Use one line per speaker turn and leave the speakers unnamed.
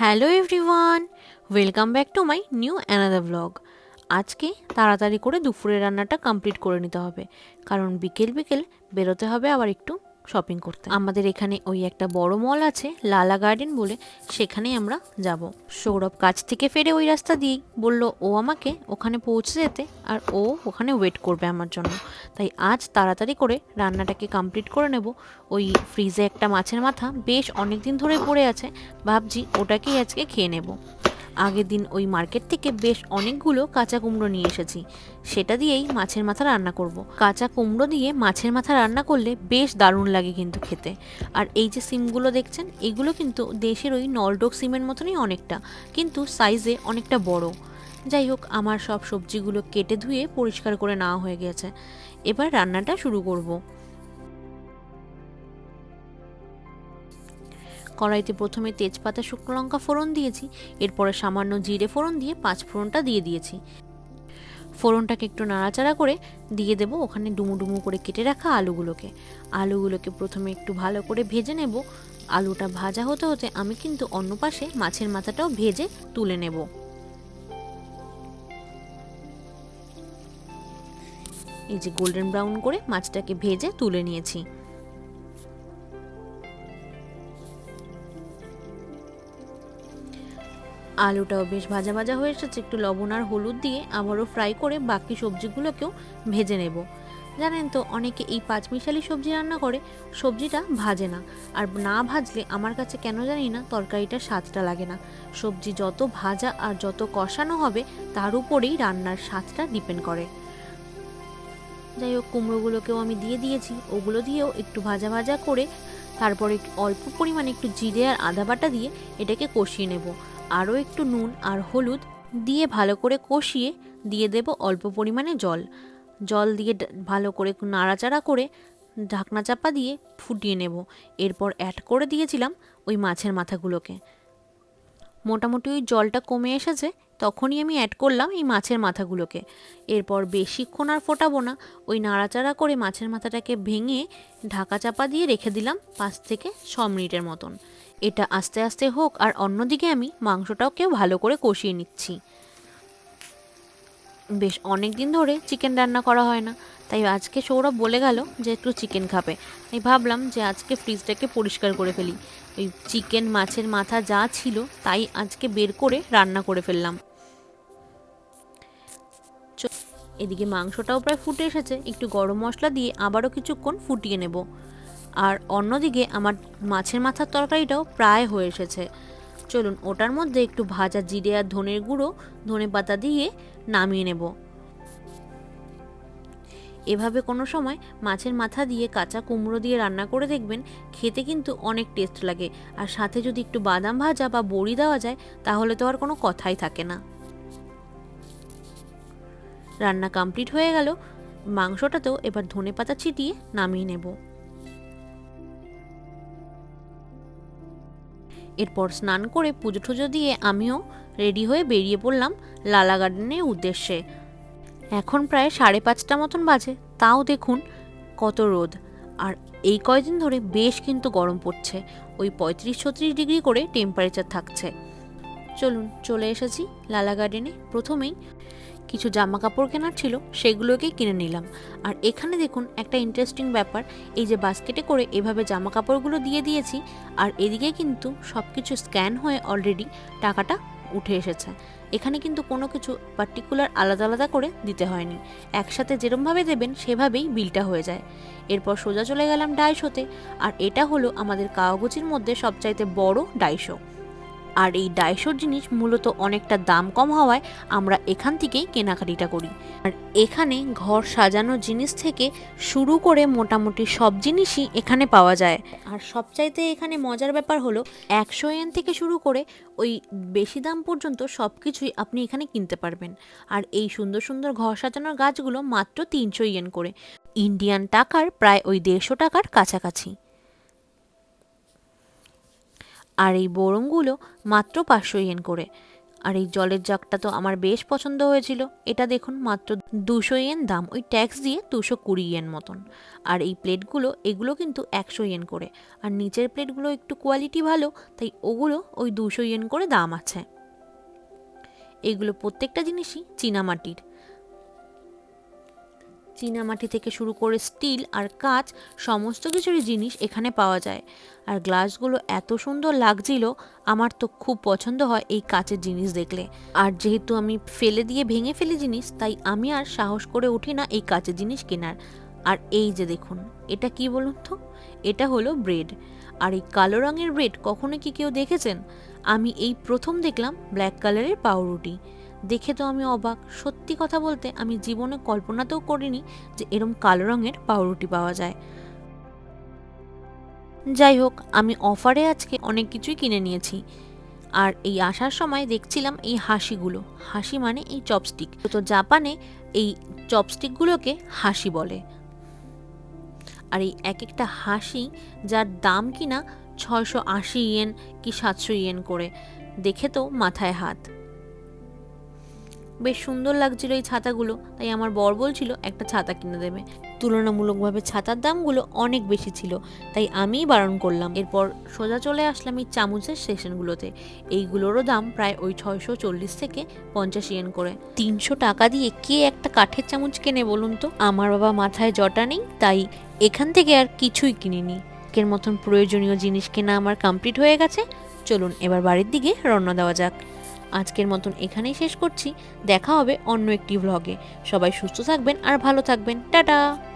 Hello everyone, welcome back to my new another blog. আজকে তাড়াতাড়ি করে দুপুরের রান্নাটা কমপ্লিট করে নিতে হবে, কারণ বিকেল বিকেল বেরোতে হবে আবার একটু শপিং করতে। আমাদের এখানে ওই একটা বড় মল আছে লালা গার্ডেন বলে, সেখানেই আমরা যাব। সৌরভ কাছ থেকে ফেরে ওই রাস্তা দিয়েই বলল, ও আমাকে ওখানে পৌঁছে যেতে আর ও ওখানে ওয়েট করবে আমার জন্য। তাই আজ তাড়াতাড়ি করে রান্নাটাকে কমপ্লিট করে নেব। ওই ফ্রিজে একটা মাছের মাথা বেশ অনেক দিন ধরে পড়ে আছে। ভাবছি ওটাকেই আজকে খেয়ে নেব। আগের দিন ওই মার্কেট থেকে বেশ অনেকগুলো কাঁচা কুমড়ো নিয়ে এসেছি। সেটা দিয়েই মাছের মাথা রান্না করব। কাঁচা কুমড়ো দিয়ে মাছের মাথা রান্না করলে বেশ দারুণ লাগে কিন্তু খেতে। আর এই যে সিমগুলো দেখছেন, এগুলো কিন্তু দেশের ওই নলডোক সিমের মতনই অনেকটা, কিন্তু সাইজে অনেকটা বড়। যাই হোক, আমার সব সবজিগুলো কেটে ধুয়ে পরিষ্কার করে নেওয়া হয়ে গেছে। এবার রান্নাটা শুরু করব। কড়াইতে প্রথমে তেজপাতা, শুকনো লঙ্কা ফোড়ন দিয়েছি। এরপরে সামান্য জিরে ফোড়ন দিয়ে পাঁচ ফোড়নটা দিয়ে দিয়েছি। ফোড়নটাকে একটু নাড়াচাড়া করে দিয়ে দেবো ওখানে ডুমু ডুমু করে কেটে রাখা আলুগুলোকে। আলুগুলোকে প্রথমে একটু ভালো করে ভেজে নেব। আলুটা ভাজা হতে হতে আমি কিন্তু অন্য পাশে মাছের মাথাটাও ভেজে তুলে নেব। এই যে গোল্ডেন ব্রাউন করে মাছটাকে ভেজে তুলে নিয়েছি। আলুটাও বেশ ভাজা ভাজা হয়ে এসেছে। একটু লবণ আর হলুদ দিয়ে আবারও ফ্রাই করে বাকি সবজিগুলোকেও ভেজে নেব। জানেন তো, অনেকে এই পাঁচমিশালি সবজি রান্না করে, সবজিটা ভাজে না। আর না ভাজলে আমার কাছে কেন জানি না তরকারিটা স্বাদটা লাগে না। সবজি যত ভাজা আর যত কষানো হবে, তার উপরেই রান্নার স্বাদটা ডিপেন্ড করে। যাই হোক, কুমড়োগুলোকেও আমি দিয়ে দিয়েছি। ওগুলো দিয়েও একটু ভাজা ভাজা করে, তারপরে অল্প পরিমাণে একটু জিরে আর আদা বাটা দিয়ে এটাকে কষিয়ে নেব। আরও একটু নুন আর হলুদ দিয়ে ভালো করে কষিয়ে দিয়ে দেব অল্প পরিমাণে জল। জল দিয়ে ভালো করে নাড়াচাড়া করে ঢাকনা চাপা দিয়ে ফুটিয়ে নেব। এরপর অ্যাড করে দিয়েছিলাম ওই মাছের মাথাগুলোকে। মোটামুটি ওই জলটা কমে এসেছে, তখনই আমি অ্যাড করলাম এই মাছের মাথাগুলোকে। এরপর বেশিক্ষণ আর ফোটাবো না, ওই নাড়াচাড়া করে মাছের মাথাটাকে ভেঙে ঢাকা চাপা দিয়ে রেখে দিলাম পাঁচ থেকে ছ মিনিটের মতন। এটা আস্তে আস্তে হোক আর অন্যদিকে আমি মাংসটাকেও ভালো করে কষিয়ে নিচ্ছি। বেশ অনেক দিন ধরে চিকেন রান্না করা হয় না, তাই আজকে সৌরভ বলে গেল যে একটু চিকেন খাবে। তাই ভাবলাম যে আজকে ফ্রিজটাকে পরিষ্কার করে ফেলি। ওই চিকেন মাছের মাথা যা ছিল তাই আজকে বের করে রান্না করে ফেললাম। এদিকে মাংসটাও প্রায় ফুটে এসেছে, একটু গরম মশলা দিয়ে আবারও কিছুক্ষণ ফুটিয়ে নেব। আর অন্যদিকে আমার মাছের মাথার তরকারিটাও প্রায় হয়ে এসেছে। চলুন ওটার মধ্যে একটু ভাজা জিরে আর ধনের গুঁড়ো, ধনে পাতা দিয়ে নামিয়ে নেব। এভাবে কোনো সময় মাছের মাথা দিয়ে কাঁচা কুমড়ো দিয়ে রান্না করে দেখবেন খেতে কিন্তু অনেক টেস্ট লাগে। আর সাথে যদি একটু বাদাম ভাজা বা বড়ি দেওয়া যায়, তাহলে তো আর কোনো কথাই থাকে না। রান্না কমপ্লিট হয়ে গেল, মাংসটাতেও এবার ধনে পাতা ছিটিয়ে নামিয়ে নেব। এরপর স্নান করে পুজো টুজো দিয়ে আমিও রেডি হয়ে বেরিয়ে পড়লাম লালা গার্ডেনের উদ্দেশ্যে। এখন প্রায় সাড়ে পাঁচটা মতন বাজে, তাও দেখুন কত রোদ। আর এই কয়দিন ধরে বেশ কিন্তু গরম পড়ছে, ওই পঁয়ত্রিশ ছত্রিশ ডিগ্রি করে টেম্পারেচার থাকছে। চলুন চলে এসেছি লালা গার্ডেনে। প্রথমেই কিছু জামা কাপড় কেনার ছিল, সেগুলোকেই কিনে নিলাম। আর এখানে দেখুন একটা ইন্টারেস্টিং ব্যাপার, এই যে বাস্কেটে করে এভাবে জামা কাপড়গুলো দিয়ে দিয়েছি, আর এদিকে কিন্তু সব কিছু স্ক্যান হয়ে অলরেডি টাকাটা উঠে এসেছে। এখানে কিন্তু কোনো কিছু পার্টিকুলার আলাদা আলাদা করে দিতে হয়নি। একসাথে যেরমভাবে দেবেন, সেভাবেই বিলটা হয়ে যায়। এরপর সোজা চলে গেলাম ডাইশোতে আর এটা হলো আমাদের কাওয়াগুচির মধ্যে সবচাইতে বড় ডাইশো আর এই ডাইশোর জিনিস মূলত অনেকটা দাম কম হওয়ায় আমরা এখান থেকেই কেনাকাটিটা করি। আর এখানে ঘর সাজানোর জিনিস থেকে শুরু করে মোটামুটি সব জিনিসই এখানে পাওয়া যায়। আর সবচাইতে এখানে মজার ব্যাপার হলো, একশো এন থেকে শুরু করে ওই বেশি দাম পর্যন্ত সব কিছুই আপনি এখানে কিনতে পারবেন। আর এই সুন্দর সুন্দর ঘর সাজানোর গাছগুলো মাত্র তিনশো ইয়েন করে। ইন্ডিয়ান টাকার প্রায় ওই দেড়শো টাকার কাছাকাছি। আর এই বোরমগুলো মাত্র পাঁচশো ইয়েন করে। আর এই জলের জাগটা তো আমার বেশ পছন্দ হয়েছিল। এটা দেখুন, মাত্র দুশো ইয়েন দাম। ওই ট্যাক্স দিয়ে দুশো কুড়ি ইয়েন মতন। আর এই প্লেটগুলো, এগুলো কিন্তু একশো ইয়েন করে। আর নিচের প্লেটগুলো একটু কোয়ালিটি ভালো, তাই ওগুলো ওই দুশো ইয়েন করে দাম আছে। এগুলো প্রত্যেকটা জিনিসই চীনামাটির। চীনামাটি থেকে শুরু করে স্টিল আর কাঁচ, সমস্ত কিছুরই জিনিস এখানে পাওয়া যায়। আর গ্লাসগুলো এত সুন্দর লাগছিল, আমার তো খুব পছন্দ হয় এই কাচের জিনিস দেখলে। আর যেহেতু আমি ফেলে দিয়ে ভেঙে ফেলি জিনিস, তাই আমি আর সাহস করে উঠি না এই কাচের জিনিস কেনার। আর এই যে দেখুন, এটা কি বলুন তো? এটা হলো ব্রেড। আর এই কালো রঙের ব্রেড কখনো কি কেউ দেখেছেন? আমি এই প্রথম দেখলাম ব্ল্যাক কালারের পাউরুটি। দেখে তো আমি অবাক। সত্যি কথা বলতে আমি জীবনে কল্পনাতেও করিনি যে এরম কালো রঙের পাউরুটি পাওয়া যায়। যাই হোক, আমি অফারে আজকে অনেক কিছুই কিনে নিয়েছি। আর এই আসার সময় দেখছিলাম এই হাসিগুলো। হাসি মানে এই চপস্টিক। তো জাপানে এই চপস্টিকগুলোকে হাসি বলে। আর এই এক একটা হাসি যার দাম কিনা ছয়শো আশি ইয়েন কি সাতশো ইয়েন করে। দেখে তো মাথায় হাত। বেশ সুন্দর লাগছিল এই ছাতাগুলো, তাই আমার বর বলছিল একটা ছাতা কিনে দেবে। তুলনামূলকভাবে ছাতার দামগুলো অনেক বেশি ছিল, তাই আমিই বারণ করলাম। এরপর সোজা চলে আসলাম এই চামচের স্টেশনগুলোতে এইগুলোরও দাম প্রায় ওই ছয়শো চল্লিশ থেকে পঞ্চাশ ইয়েন করে। তিনশো টাকা দিয়ে কে একটা কাঠের চামচ কেনে বলুন তো? আমার বাবা মাথায় জটা নেই, তাই এখান থেকে আর কিছুই কিনিনি। এর মতন প্রয়োজনীয় জিনিস কেনা আমার কমপ্লিট হয়ে গেছে। চলুন এবার বাড়ির দিকে রওনা দেওয়া যাক। আজকের মতন এখানেই শেষ করছি। দেখা হবে অন্য একটি ভ্লগে সবাই সুস্থ থাকবেন আর ভালো থাকবেন। টাটা!